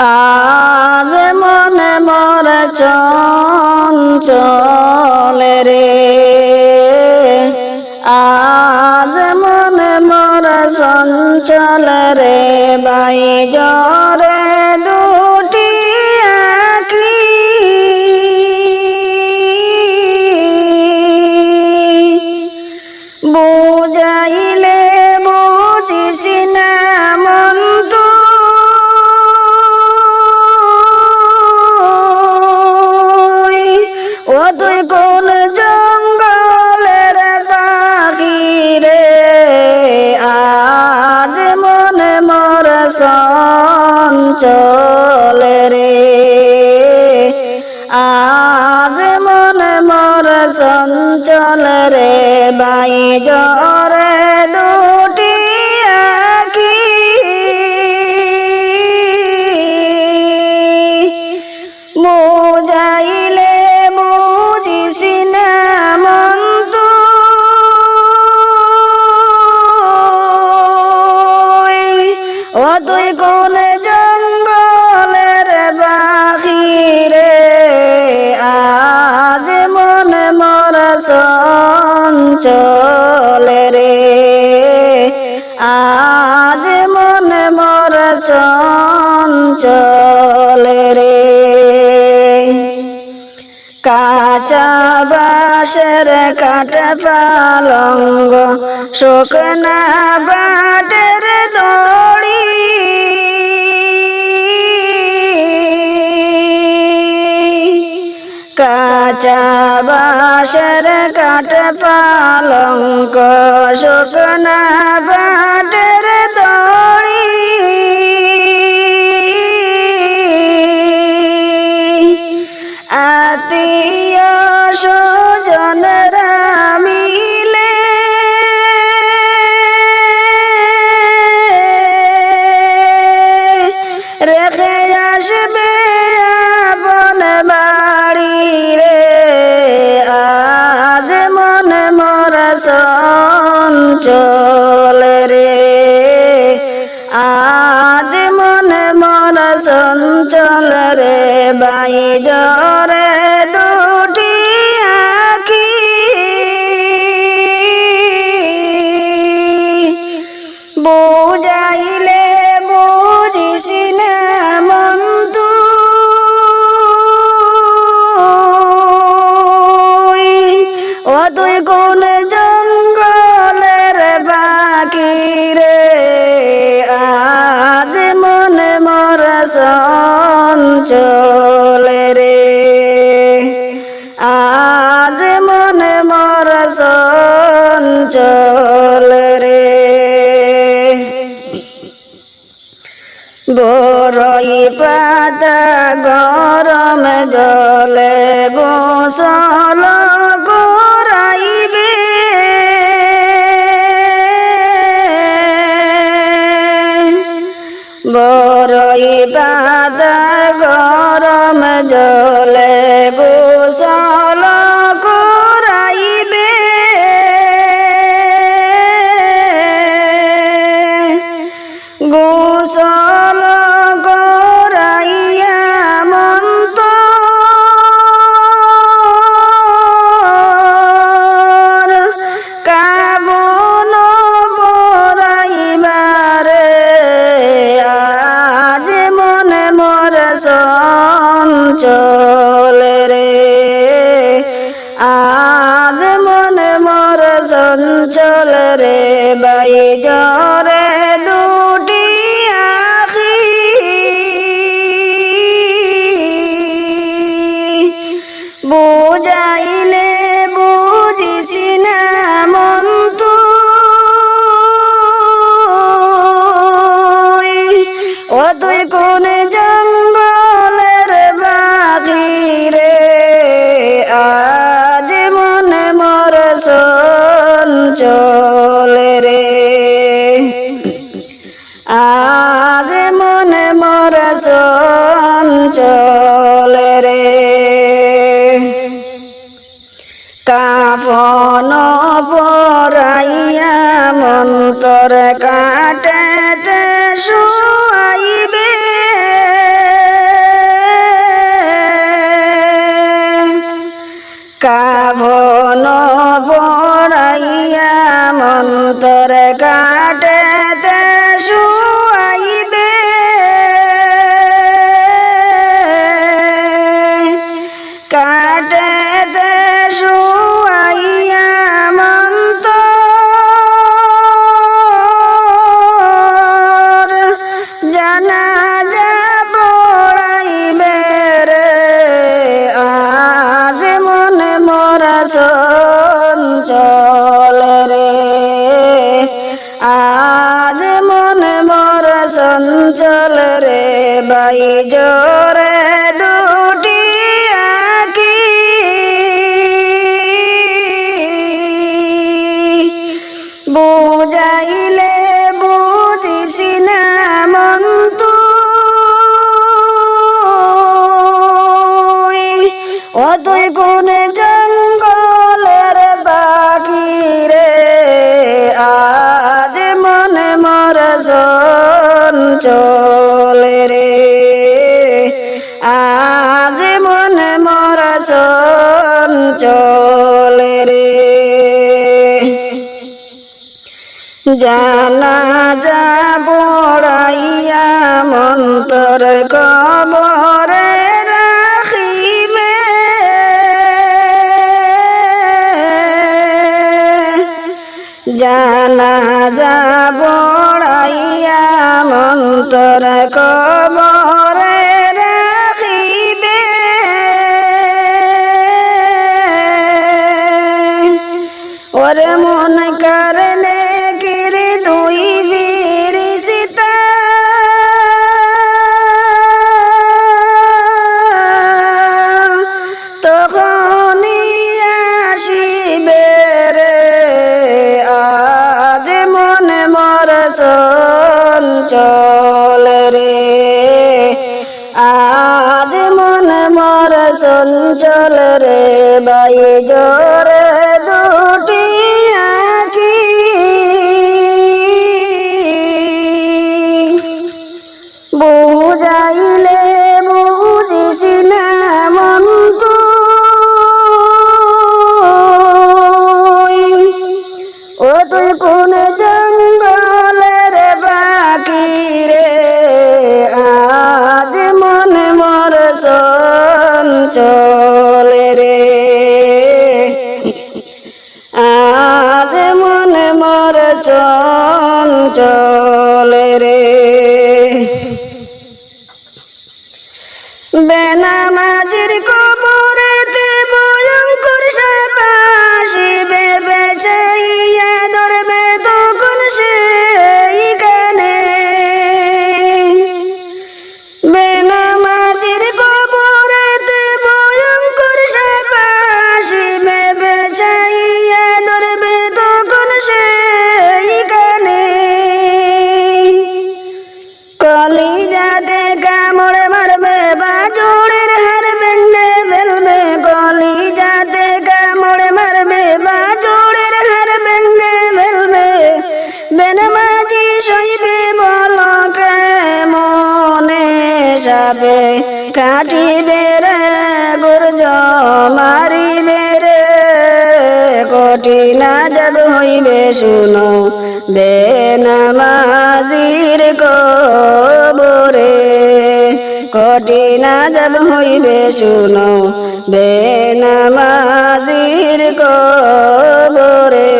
আজ মনে মর চলে রে। আজ মনে মর সঞ্চল রে। বাই জরে দুটি সঞ্চল রে। আজ মনে মর সঞ্চল রে বাই সঞ্চল রে। আজ মন মর চঞ্চল রে। কাঁচা বাসের কাঠ পালঙ্গ, শুকনা বাটের দড়ি। কাঁচা বাসের কাঠ পালঙ্ক শুকনা বাটের সঞ্চল রে। আজ মনে মন সঞ্চল রে বাই মর সঞ্চল রে। আজ মনে মর সঞ্চল রে। বরই পাতা গরম জলে গোসল আজ মনে মর সঞ্চল রে বাই জরে দুটি মর চলে রে। আজ মনে মর চলে রে। কাফন পরাইয়া মন্তর অন্তর বাই জোরে দুটি আঁকি। বুঝাইলে বুঝিস না মন ও তুই কোন জঙ্গলের বাকি রে, আজ মনে চলে রে। আজ মনে মর চলে রে। জানা যা বড়াইয়া মন্তর কবরে। জানা যা বড়াইয়া মন্তর কবরে রাখিবে। ওরে মর চল আজ মন মর সঞ্চল রে বাই জোরে সাবে কাটিবে রে গুর্জ মারিবে রে। কঠিনা যাব হইবে শুনো, বেনামাজির কবরে। কঠিনা যাব হইবে শুনো, বেনামাজির কবরে।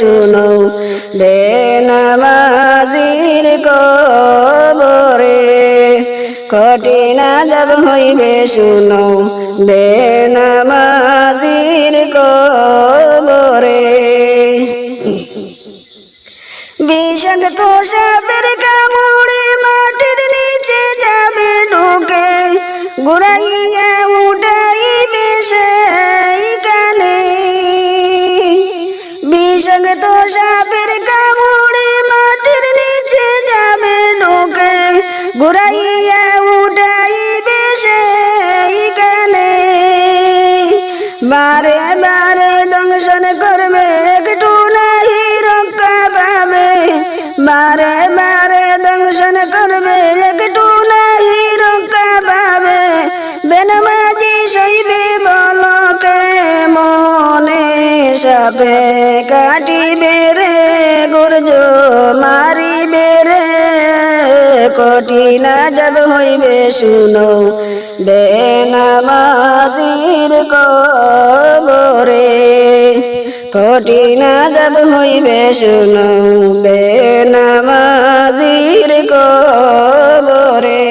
শুনো। বেনামাজির কবরে কঠিনা যাব হইবে শুনো। বেনামাজির কবরে বিষাক্ত সাপের কামড়ে মাটির নিচে যাবে ঢুকে ঘুরাইয়া বিষাক্ত সাপের জব হইবে শুনো। বেনামাজির কবরে কঠিন জব হইবে শুনো। বেনামাজির কবরে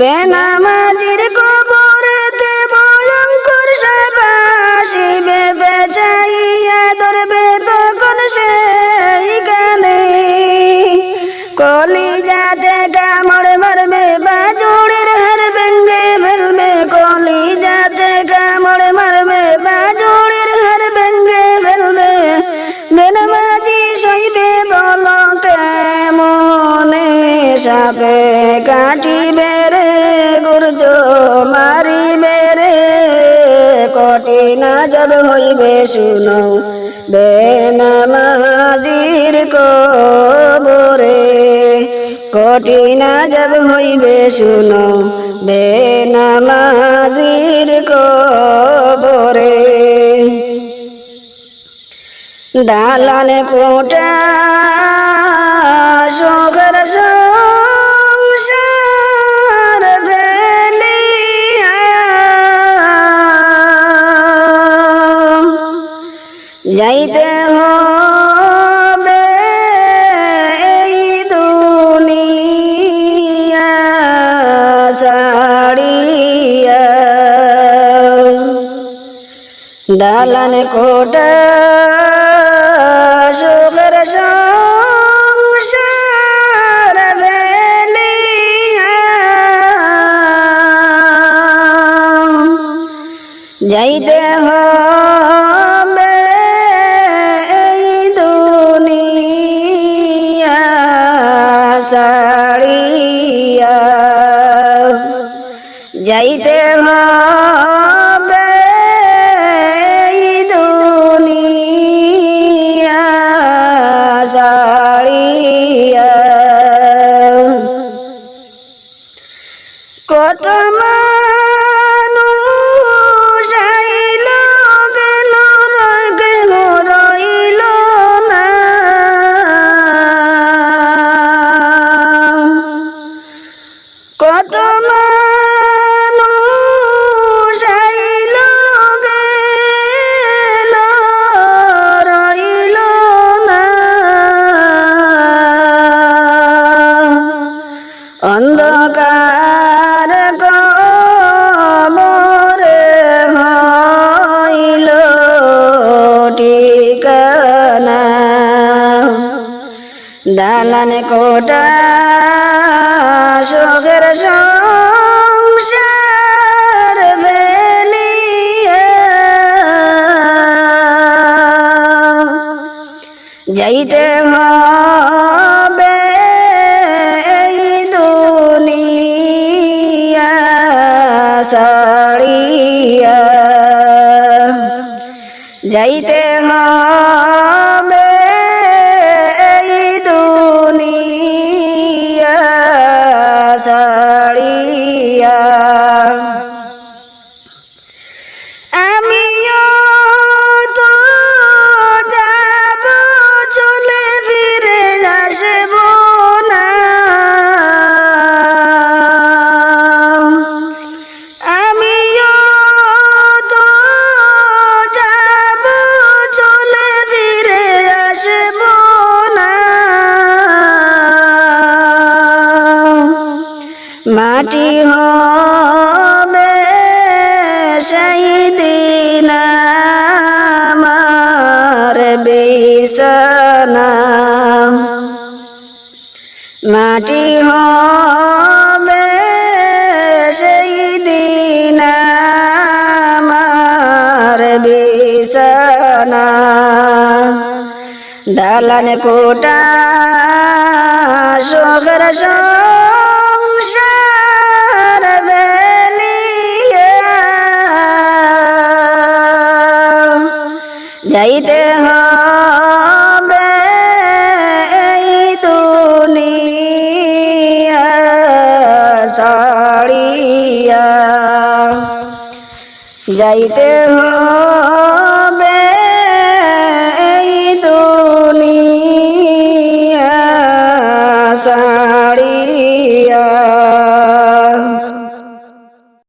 বেনামাজির কবরতে ভয়ঙ্কর সাবাসি বেবে চাইয়া ধরবে তখন সেই কানে কলি যাতে কামড় মারবে বাজুড়ের হার ভেঙ্গে ফেলবে কলি যাতে কামড় মারবে বাজুড়ের হার ভেঙ্গে ফেলবে। বেনমাজি সইবে বল কেমনে সাপে কাটিবে গুর্জ মারিবে রে, কঠিন জব হইবে, শুনো। বেনামাজির কবরে কঠিন জব হইবে, শুনো। বেনামাজির কবরে দালান কোটা দালান কোটা সুখর সংসার যাইতে হবে এই দুনিয়া সাড়িয়া যাইতে সাড়িয়া হবে সেই মাটি হবে সেই দিন আমার বিছানা। দালান কোটা শোকর সংসার যাইতে হবে এই দুনিয়া সাড়িয়া যাইতে হবে